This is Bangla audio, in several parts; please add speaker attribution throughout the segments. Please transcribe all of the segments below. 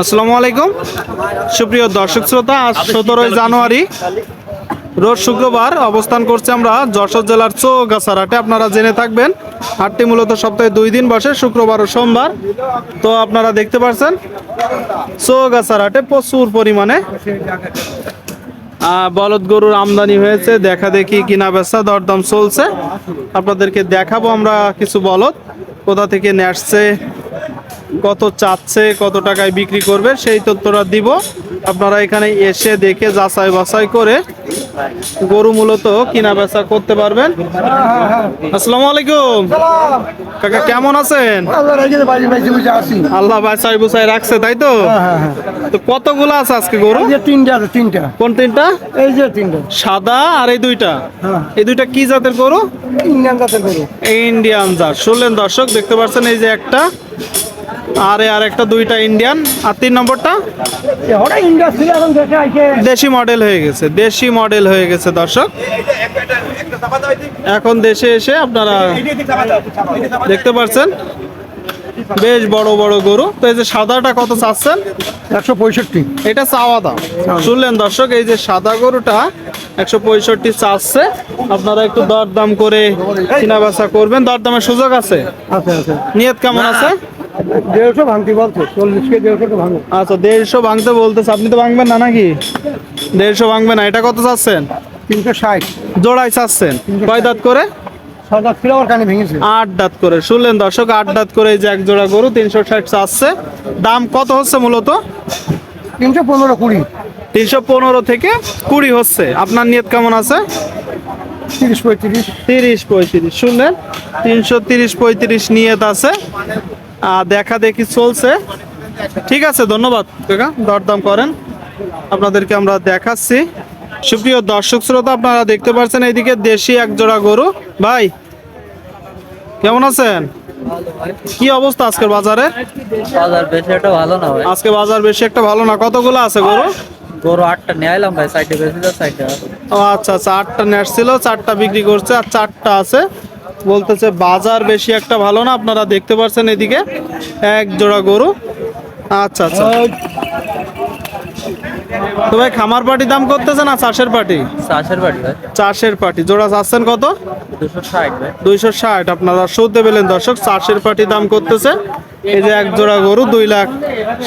Speaker 1: আসসালামু আলাইকুম। সুপ্রিয় দর্শক শ্রোতা, আজ সতেরোই জানুয়ারি, রোজ শুক্রবার অবস্থান করছে আমরা যশোর জেলার চৌগাছার হাটে আপনারা জেনে থাকবেন, হাটটি মূলত সপ্তাহে দুই দিন বসে, শুক্রবার ও সোমবার। তো আপনারা দেখতে পাচ্ছেন চৌগাছার হাটে প্রচুর পরিমাণে বলদ গরুর আমদানি হয়েছে। দেখা দেখি কিনা বেচা, দরদাম চলছে। আপনাদেরকে দেখাবো আমরা কিছু বলদ, কোথা থেকে নিয়ে আসছে কত চাচ্ছে কত টাকায় বিক্রি করবে সেই তথ্যটা দিব। আপনারা এখানে এসে দেখে যাচাই বাছাই করে গরু মূলত কিনা বেচা করতে পারবেন। আসসালামু আলাইকুম। কাকা কেমন আছেন? আল্লাহ বাসাই বুসাই রাখছে তাই তো? তো কতগুলো আছে আজকে গরু?
Speaker 2: যে তিনটা আছে তিনটা
Speaker 1: কোন তিনটা?
Speaker 2: এই যে তিনটা
Speaker 1: সাদা আর এই দুইটা। এই দুইটা কি জাতের গরু?
Speaker 2: ইন্ডিয়ান জাতের গরু।
Speaker 1: ইন্ডিয়ান জাত। শুনলেন দর্শক দেখতে পাচ্ছেন এই যে একটা। আর এই আর একটা দুইটা ইন্ডিয়ান আর তিন নম্বরটা?
Speaker 2: দেশে আইছে
Speaker 1: দেশি মডেল হয়ে গেছে দেশি মডেল হয়ে গেছে দর্শক। এখন দেশে এসে আপনারা দেখতে পাচ্ছেন বেশ বড় বড় গরু। তো এই যে সাদাটা কত চাচ্ছেন?
Speaker 2: একশো পঁয়ষট্টি।
Speaker 1: এটা চাওয়া দাম। শুনলেন দর্শক এই যে সাদা গরুটা একশো পঁয়ষট্টি চাচ্ছে। আপনারা একটু দর দাম করে কিনা বেচা করবেন। দর দামের সুযোগ আছে?
Speaker 2: আছে আছে।
Speaker 1: নিয়ত কেমন আছে?
Speaker 2: দেড়শো ভাঙতি বলছে চল্লিশ কে দেড়শো তো ভাঙো
Speaker 1: আচ্ছা দেড়শো ভাঙতে বলতেছে আপনি তো ভাঙবেন না নাকি? দেড়শো ভাঙবেন না এটা কত চাচ্ছেন?
Speaker 2: তিনশো ষাট।
Speaker 1: জোড়াই চাচ্ছেন। কয় দাঁত করে? আট দাঁত করে। শুনলেন দর্শক আট দাঁত করে এই যে এক জোড়া গরু তিনশো ষাট চাচ্ছে। দাম কত হচ্ছে মূলত?
Speaker 2: তিনশো পনেরো কুড়ি।
Speaker 1: তিনশো পনেরো থেকে কুড়ি হচ্ছে। আপনার নিয়ত কেমন আছে?
Speaker 2: তিরিশ পঁয়ত্রিশ।
Speaker 1: তিরিশ পঁয়ত্রিশ। শুনলেন? তিনশো তিরিশ পঁয়ত্রিশ নিয়ত আছে। দেখা দেখি চলছে। ঠিক আছে ধন্যবাদ। কাকা দরদাম করেন। আপনাদেরকে আমরা দেখাচ্ছি। সুপ্রিয় দর্শক শ্রোতা আপনারা দেখতে পাচ্ছেন এইদিকে দেশি এক জোড়া গরু। ভাই কেমন আছেন? কি অবস্থা আজকের বাজারে?
Speaker 3: বাজার বেশি একটা ভালো না ভাই।
Speaker 1: আজকে বাজার বেশি একটা ভালো না। কতগুলো আছে গরু?
Speaker 3: গরু আটটা নিয়ে আইলাম ভাই সাইডে বেশি সাইডে
Speaker 1: ও আচ্ছা আচ্ছা আটটা নেট ছিল চারটা বিক্রি করছে আর চারটা আছে। বলতেছে বাজার বেশি একটা ভালো না আপনারা দেখতে পাচ্ছেন এদিকে। এক জোড়া গরু। আচ্ছা আচ্ছা। তো ভাই খামার পাটি দাম করতেছে না চাষের পাটি?
Speaker 3: চাষের ভাই।
Speaker 1: চাষের পাটি। জোড়া চাচ্ছেন কত? দুইশো ষাট। আপনারা শুনতে পেলেন দর্শক চাষের পাটি দাম করতেছে। এই যে এক জোড়া গরু দুই লাখ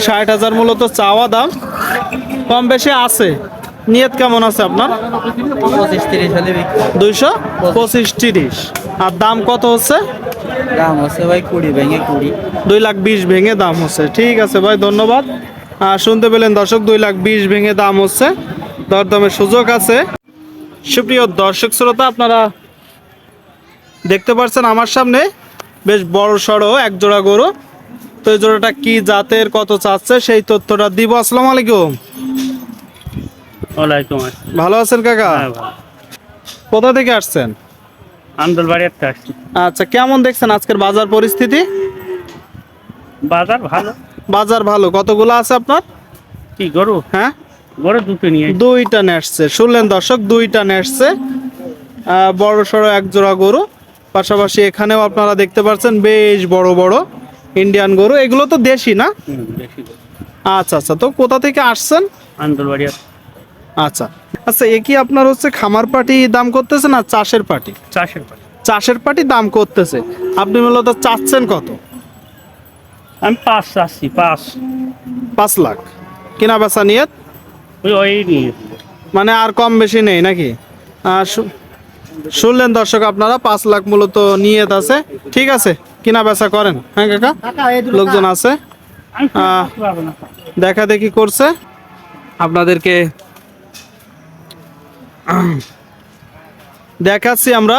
Speaker 1: ষাট হাজার মূলত চাওয়া দাম। কম বেশি আছে। নিয়ত কেমন আছে আপনার?
Speaker 3: পঁচিশ তিরিশ
Speaker 1: দুইশো পঁচিশ তিরিশ। আর দাম কত হচ্ছে?
Speaker 3: দাম হচ্ছে ভাই কুড়ি ভেঙে কুড়ি।
Speaker 1: দুই লাখ বিশ ভেঙে দাম হচ্ছে। ঠিক আছে ভাই ধন্যবাদ। আর শুনতে পেলেন দর্শক দুই লাখ বিশ ভেঙে দাম হচ্ছে। দরদামের সুযোগ আছে। সুপ্রিয় দর্শক শ্রোতা আপনারা দেখতে পাচ্ছেন আমার সামনে বেশ বড় সড়ো এক জোড়া গরু। তো এই জোড়াটা কি জাতের কত চাচ্ছে সেই তথ্যটা দিব। আসসালামু আলাইকুম। ভালো আছেন কাকা?
Speaker 4: হ্যাঁ
Speaker 1: কোথা থেকে আসছেন?
Speaker 4: আন্দোলবাড়ি আসছি।
Speaker 1: আচ্ছা কেমন দেখছেন আজকের বাজার পরিস্থিতি?
Speaker 4: বাজার ভালো।
Speaker 1: বাজার ভালো। কতগুলো আছে আপনার?
Speaker 4: কি গরু?
Speaker 1: হ্যাঁ?
Speaker 4: গরু দুটো নিয়ে
Speaker 1: দুইটা নেসছে শুনলেন দর্শক দুইটা নেসছে বড় সড়ো এক জোড়া গরু। পাশাপাশি এখানেও আপনারা দেখতে পাচ্ছেন বেশ বড় বড় ইন্ডিয়ান গরু। এগুলো তো দেশি না? আচ্ছা আচ্ছা। তো কোথা থেকে আসছেন?
Speaker 4: আন্দোলবাড়ি একটা
Speaker 1: আচ্ছা। আচ্ছা এ কি আপনার হচ্ছে খামার পাটি দাম করতেছে না চাষের পাটি?
Speaker 4: চাষের পাশে
Speaker 1: চাষের পাটি দাম করতেছে। আপনি মূলত চাচ্ছেন কত?
Speaker 4: আমি পাঁচ চাচ্ছি পাঁচ।
Speaker 1: পাঁচ লাখ। কেনা বেচা নিয়ে
Speaker 4: ওই ওই নিয়ে।
Speaker 1: মানে আর কম বেশি নেই নাকি? আর শুনলেন দর্শক আপনারা পাঁচ লাখ মূলত নিয়ত আছে। ঠিক আছে কিনা বেচা করেন। হ্যাঁ কাকা? লোকজন আছে। দেখা দেখি করছে। আপনাদেরকে দেখাচ্ছি আমরা।